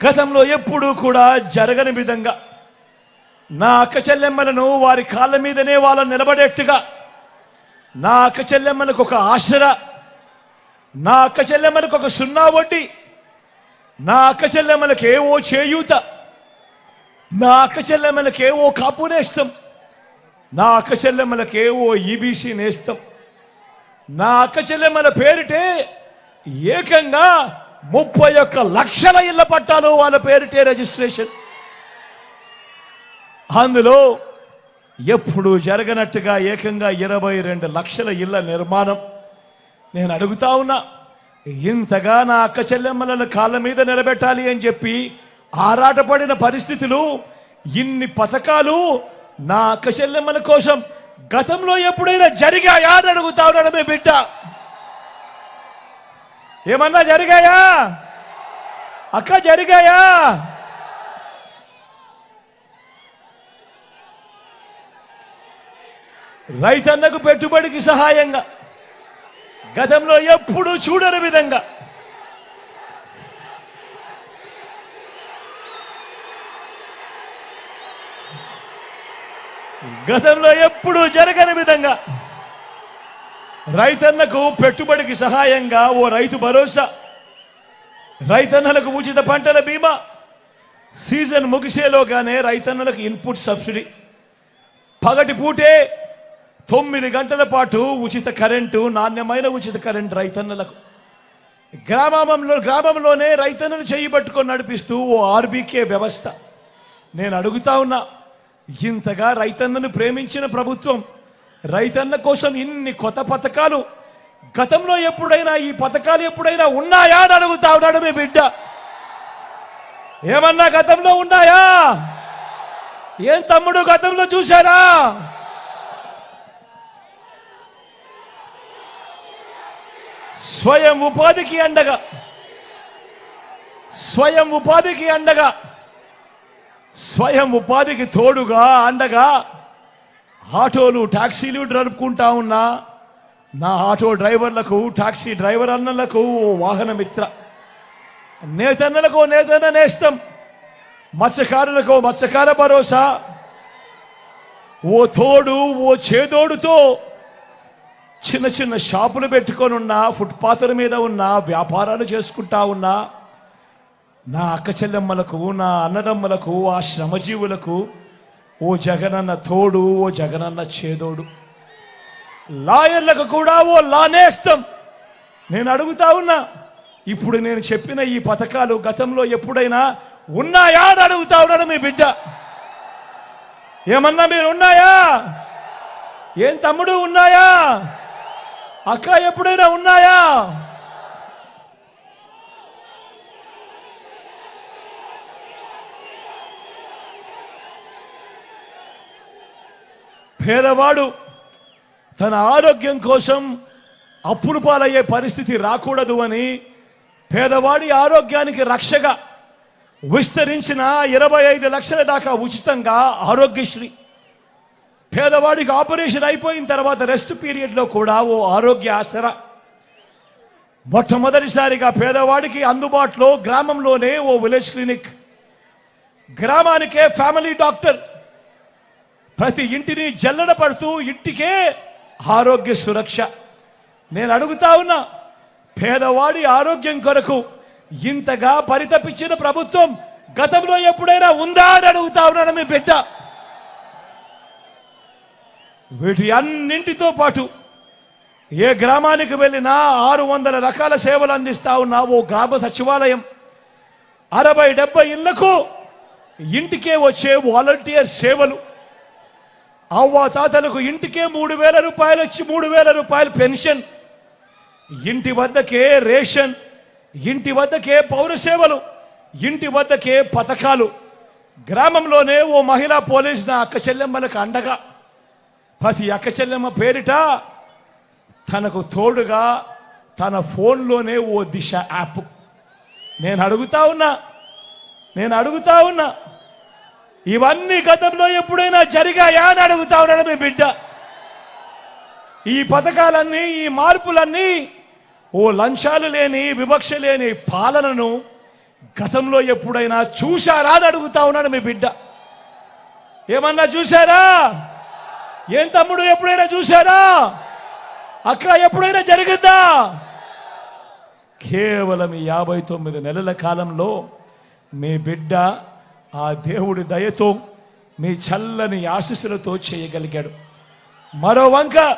గతంలో ఎప్పుడూ కూడా జరగని విధంగా నా అక్క చెల్లెమ్మలను వారి కాళ్ళ మీదనే వాళ్ళని నిలబడేట్టుగా నా అక్క చెల్లెమ్మలకు ఒక ఆశ్ర నా అక్క చెల్లెమ్మలకు ఒక సున్నా వడ్డీ నా అక్క చెల్లెమ్మలకు ఏవో చేయూత నా అక్క చెల్లెమ్మలకు ఏవో కాపు నేస్తం నా అక్క చెల్లెమ్మలకు ఏవో ఈబీసీ నేస్తం. నా అక్క చెల్లెమ్మల పేరిటే ఏకంగా ముప్పై ఒక్క లక్షల ఇళ్ళ పట్టాలు వాళ్ళ పేరిటే రిజిస్ట్రేషన్. అందులో ఎప్పుడు జరగనట్టుగా ఏకంగా ఇరవై రెండు లక్షల ఇళ్ళ నిర్మాణం నేను అడుగుతా ఉన్నా ఇంతగా నా అక్క చెల్లెమ్మలను కాళ్ళ మీద నిలబెట్టాలి అని చెప్పి ఆరాటపడిన పరిస్థితులు ఇన్ని పథకాలు నా అక్క చెల్లెమ్మల కోసం గతంలో ఎప్పుడైనా జరిగాయా అని అడుగుతా ఉన్నాడు మీ బిడ్డ. ఏమన్నా జరిగాయా? అక్క జరిగాయా? రైతన్నకు పెట్టుబడికి సహాయంగా గతంలో ఎప్పుడు చూడని విధంగా గతంలో ఎప్పుడూ జరగని విధంగా రైతన్నకు పెట్టుబడికి సహాయంగా ఓ రైతు భరోసా రైతన్నలకు ఉచిత పంటల బీమా సీజన్ ముగిసేలోగానే రైతన్నలకు ఇన్పుట్ సబ్సిడీ. పగటి పూటే తొమ్మిది గంటల పాటు ఉచిత కరెంటు నాణ్యమైన ఉచిత కరెంటు రైతన్నలకు. గ్రామంలో గ్రామంలోనే రైతన్నను చేయి పట్టుకొని నడిపిస్తూ ఓ ఆర్బీకే వ్యవస్థ. నేను అడుగుతా ఉన్నా ఇంతగా రైతన్నను ప్రేమించిన ప్రభుత్వం రైతన్న కోసం ఇన్ని కొత్త పథకాలు గతంలో ఎప్పుడైనా ఈ పథకాలు ఎప్పుడైనా ఉన్నాయా అని అడుగుతా ఉన్నాడు మీ బిడ్డ. ఏమన్నా గతంలో ఉన్నాయా? ఏం తమ్ముడు గతంలో చూశారా? స్వయం ఉపాధికి అండగా స్వయం ఉపాధికి అండగా స్వయం ఉపాధికి తోడుగా అండగా ఆటోలు టాక్సీలు నడుపుకుంటా ఉన్నా నా ఆటో డ్రైవర్లకు టాక్సీ డ్రైవర్ అన్నలకు ఓ వాహన మిత్ర నేతన్నలకు నేతన్న నేస్తం. మత్స్యకారులకు మత్స్యకార భరోసా. ఓ తోడు ఓ చేదోడుతో చిన్న చిన్న షాపులు పెట్టుకొని ఉన్నా ఫుట్పాత్ల మీద ఉన్న వ్యాపారాలు చేసుకుంటా ఉన్నా నా అక్క చెల్లెమ్మలకు నా అన్నదమ్మలకు ఆ శ్రమజీవులకు ఓ జగనన్న తోడు ఓ జగనన్న చేదోడు. లాయర్లకు కూడా ఓ లానేస్తం. నేను అడుగుతా ఉన్నా ఇప్పుడు నేను చెప్పిన ఈ పథకాలు గతంలో ఎప్పుడైనా ఉన్నాయా అని అడుగుతా ఉన్నాడు మీ బిడ్డ. ఏమన్నా మీరు ఉన్నాయా ఏం తమ్ముడు ఉన్నాయా? అక్క ఎప్పుడైనా ఉన్నాయా? పేదవాడు తన ఆరోగ్యం కోసం అప్పులు పాలయ్యే పరిస్థితి రాకూడదు అని పేదవాడి ఆరోగ్యానికి రక్షగా విస్తరించిన ఇరవై ఐదు లక్షల దాకా ఉచితంగా ఆరోగ్యశ్రీ. పేదవాడికి ఆపరేషన్ అయిపోయిన తర్వాత రెస్ట్ పీరియడ్లో కూడా ఓ ఆరోగ్య ఆసరా. మొట్టమొదటిసారిగా పేదవాడికి అందుబాటులో గ్రామంలోనే ఓ విలేజ్ క్లినిక్. గ్రామానికే ఫ్యామిలీ డాక్టర్. ప్రతి ఇంటిని జల్లడ పడుతూ ఇంటికే ఆరోగ్య సురక్ష. నేను అడుగుతా ఉన్నా పేదవాడి ఆరోగ్యం కొరకు ఇంతగా పరితపించిన ప్రభుత్వం గతంలో ఎప్పుడైనా ఉందా అని అడుగుతా ఉన్నాను మీ బిడ్డ. వీటి అన్నింటితో పాటు ఏ గ్రామానికి వెళ్ళినా ఆరు వందల రకాల సేవలు అందిస్తా ఉన్నా ఓ గ్రామ సచివాలయం. అరవై డెబ్బై ఇళ్ళకు ఇంటికే వచ్చే వాలంటీర్ సేవలు. అవ్వ తాతలకు ఇంటికే మూడు వేల రూపాయలు వచ్చి మూడు వేల రూపాయలు పెన్షన్. ఇంటి వద్దకే రేషన్ ఇంటి వద్దకే పౌర సేవలు ఇంటి వద్దకే పథకాలు. గ్రామంలోనే ఓ మహిళా పోలీస్ నా అక్క చెల్లెమ్మలకు అండగా. ప్రతి అక్క చెల్లెమ్మ పేరిట తనకు తోడుగా తన ఫోన్లోనే ఓ దిశ యాప్. నేను అడుగుతా ఉన్నా నేను అడుగుతా ఉన్నా. ఇవన్నీ గతంలో ఎప్పుడైనా జరిగాయా అని అడుగుతా ఉన్నాడు మీ బిడ్డ. ఈ పథకాలన్నీ ఈ మార్పులన్నీ ఓ లంచాలు లేని వివక్ష లేని పాలనను గతంలో ఎప్పుడైనా చూశారా అని అడుగుతా ఉన్నాడు మీ బిడ్డ. ఏమన్నా చూశారా? ఏం తమ్ముడు ఎప్పుడైనా చూశారా? అక్క ఎప్పుడైనా జరిగిందా? కేవలం ఈ యాభై తొమ్మిది నెలల కాలంలో మీ బిడ్డ ఆ దేవుడి దయతో మీ చల్లని ఆశీస్సులతో చేయగలిగాడు. మరో వంక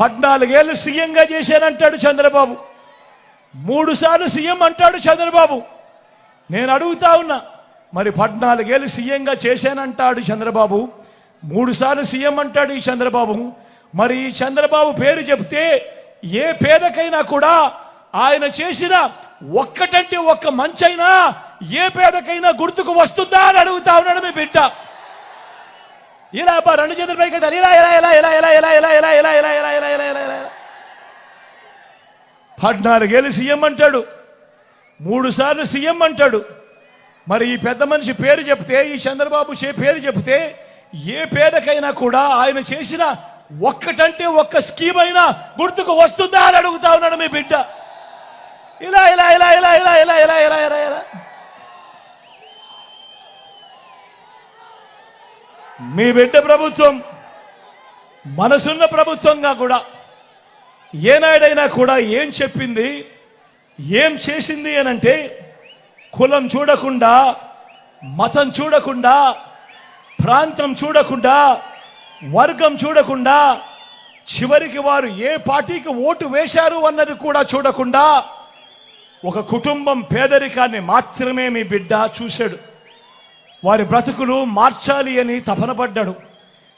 పద్నాలుగేళ్ళు సీఎంగా చేశానంటాడు చంద్రబాబు. మూడు సార్లు సీఎం అంటాడు చంద్రబాబు. నేను అడుగుతా ఉన్నా మరి పద్నాలుగేళ్ళు సీఎంగా చేశానంటాడు చంద్రబాబు. మూడు సార్లు సీఎం అంటాడు ఈ చంద్రబాబు. మరి ఈ చంద్రబాబు పేరు చెప్తే ఏ పేదకైనా కూడా ఆయన చేసిన ఒక్కటంటే ఒక్క మంచైనా ఏ పేదకైనా గుర్తుకు వస్తుందా అని అడుగుతా ఉన్నాడు మీ బిడ్డ ఇలా అబ్బా రెండు చేతుల పైకి ఇలా ఇలా ఇలా ఇలా ఇలా ఇలా ఇలా ఇలా ఇలా ఇలా ఇలా ఇలా ఇలా ఇలా ఇలా ఇలా పద్నాలుగేళ్ళు సీఎం అంటాడు మూడు సార్లు సీఎం అంటాడు మరి ఈ పెద్ద మనిషి పేరు చెప్తే ఈ చంద్రబాబు చే పేరు చెప్తే ఏ పేదకైనా కూడా ఆయన చేసిన ఒక్కటంటే ఒక్క స్కీమ్ అయినా గుర్తుకు వస్తుందా అని అడుగుతా ఉన్నాడు మీ బిడ్డ ఇలా ఇలా ఇలా ఇలా ఇలా ఇలా ఇలా ఇలా ఇలా ఇలా మీ బిడ్డ ప్రభుత్వం మనసున్న ప్రభుత్వంగా కూడా ఏనాడైనా కూడా ఏం చెప్పింది ఏం చేసింది అని అంటే కులం చూడకుండా మతం చూడకుండా ప్రాంతం చూడకుండా వర్గం చూడకుండా చివరికి వారు ఏ పార్టీకి ఓటు వేశారు అన్నది కూడా చూడకుండా ఒక కుటుంబం పేదరికాన్ని మాత్రమే మీ బిడ్డ చూశాడు. వారి బ్రతుకులు మార్చాలి అని తపన పడ్డాడు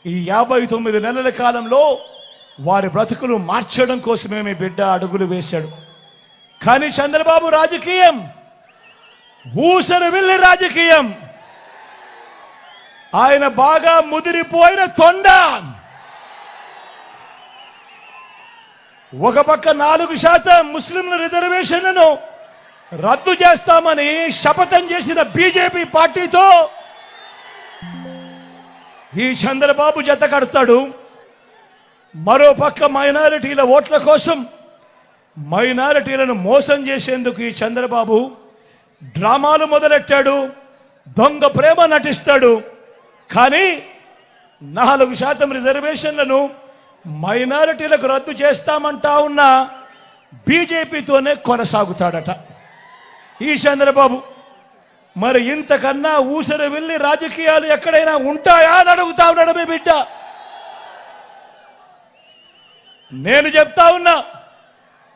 ఈ యాభై తొమ్మిది నెలల కాలంలో వారి బ్రతుకులు మార్చడం కోసమే మీ బిడ్డ అడుగులు వేశాడు. కానీ చంద్రబాబు రాజకీయం ఊసరు వెళ్ళి రాజకీయం. ఆయన బాగా ముదిరిపోయిన తొండ. ఒక పక్క నాలుగు శాతం ముస్లింల రిజర్వేషన్లను రద్దు చేస్తామని శపథం చేసిన బీజేపీ పార్టీతో ఈ చంద్రబాబు జత కడతాడు. మరో పక్క మైనారిటీల ఓట్ల కోసం మైనారిటీలను మోసం చేసేందుకు ఈ చంద్రబాబు డ్రామాలు మొదలెట్టాడు దొంగ ప్రేమ నటిస్తాడు. కానీ నాలుగు శాతం రిజర్వేషన్లను మైనారిటీలకు రద్దు చేస్తామంటా ఉన్న బీజేపీతోనే కొనసాగుతాడట. ఈ చంద్రబాబు మరి ఇంతకన్నా ఊసరి వెళ్ళి రాజకీయాలు ఎక్కడైనా ఉంటాయా అని అడుగుతా ఉన్నాడు మీ బిడ్డ. నేను చెప్తా ఉన్నా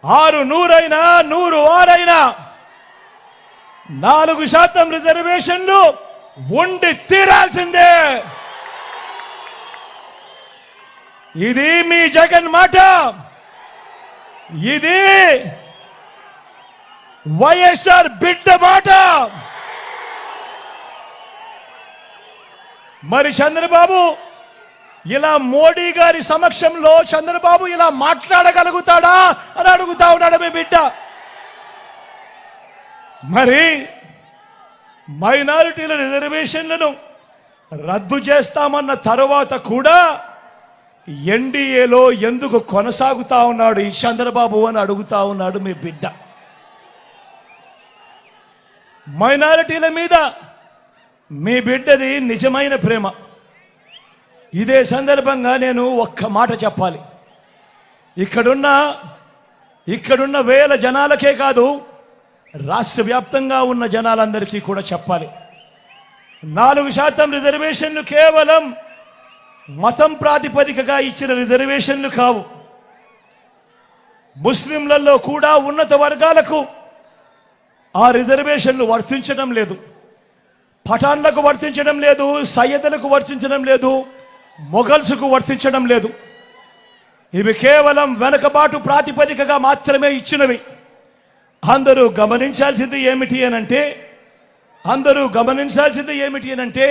ఆరు నూరైనా నూరు ఆరైనా నాలుగు శాతం రిజర్వేషన్లు ఉండి తీరాల్సిందే. ఇది మీ జగన్ మాట. ఇది వైఎస్ఆర్ బిడ్డ మాట. మరి చంద్రబాబు ఇలా మోడీ గారి సమక్షంలో చంద్రబాబు ఇలా మాట్లాడగలుగుతాడా అని అడుగుతా ఉన్నాడు మీ బిడ్డ. మరి మైనారిటీల రిజర్వేషన్లను రద్దు చేస్తామన్న తరువాత కూడా ఎన్డీఏలో ఎందుకు కొనసాగుతా ఉన్నాడు ఈ చంద్రబాబు అని అడుగుతా ఉన్నాడు మీ బిడ్డ. మైనారిటీల మీద మీ బిడ్డది నిజమైన ప్రేమ. ఇదే సందర్భంగా నేను ఒక్క మాట చెప్పాలి. ఇక్కడున్న ఇక్కడున్న వేల జనాలకే కాదు రాష్ట్ర వ్యాప్తంగా ఉన్న జనాలందరికీ కూడా చెప్పాలి. నాలుగు శాతం రిజర్వేషన్లు కేవలం మతం ప్రాతిపదికగా ఇచ్చిన రిజర్వేషన్లు కావు. ముస్లింలలో కూడా ఉన్నత వర్గాలకు ఆ రిజర్వేషన్లు వర్తించడం లేదు. పఠాన్లకు వర్తించడం లేదు సయ్యదలకు వర్తించడం లేదు మొఘల్స్కు వర్తించడం లేదు. ఇవి కేవలం వెనకబాటు ప్రాతిపదికగా మాత్రమే ఇచ్చినవి. అందరూ గమనించాల్సింది ఏమిటి అనంటే అందరూ గమనించాల్సింది ఏమిటి అనంటే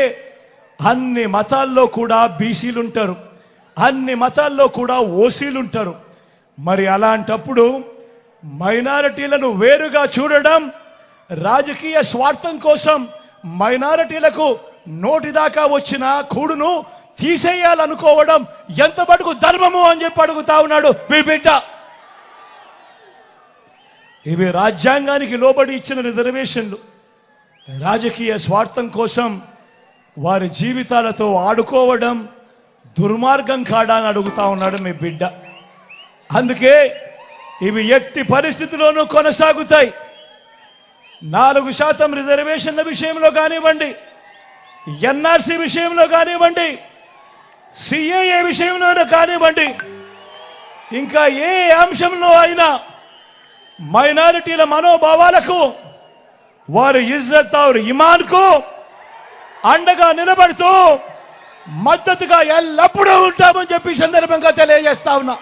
అన్ని మతాల్లో కూడా బీసీలు ఉంటారు అన్ని మతాల్లో కూడా ఓసీలు ఉంటారు మరి అలాంటప్పుడు మైనారిటీలను వేరుగా చూడడం రాజకీయ స్వార్థం కోసం మైనారిటీలకు నోటి దాకా వచ్చిన కూడును తీసేయాలనుకోవడం ఎంత మటుకు ధర్మము అని చెప్పి అడుగుతా ఉన్నాడు మీ బిడ్డ. ఇవి రాజ్యాంగానికి లోబడి ఇచ్చిన రిజర్వేషన్లు. రాజకీయ స్వార్థం కోసం వారి జీవితాలతో ఆడుకోవడం దుర్మార్గం కాడా అని అడుగుతా ఉన్నాడు మీ బిడ్డ. అందుకే ఇవి ఎట్టి పరిస్థితిలోనూ కొనసాగుతాయి. నాలుగు శాతం రిజర్వేషన్ల విషయంలో కానివ్వండి ఎన్ఆర్సీ విషయంలో కానివ్వండి సిఏఏ విషయంలోనూ కానివ్వండి ఇంకా ఏ అంశంలో అయినా మైనారిటీల మనోభావాలకు వారి ఇజ్జత్ ఔర్ ఇమాన్కు అండగా నిలబడుతూ మద్దతుగా ఎల్లప్పుడూ ఉంటామని చెప్పి సందర్భంగా తెలియజేస్తా ఉన్నా.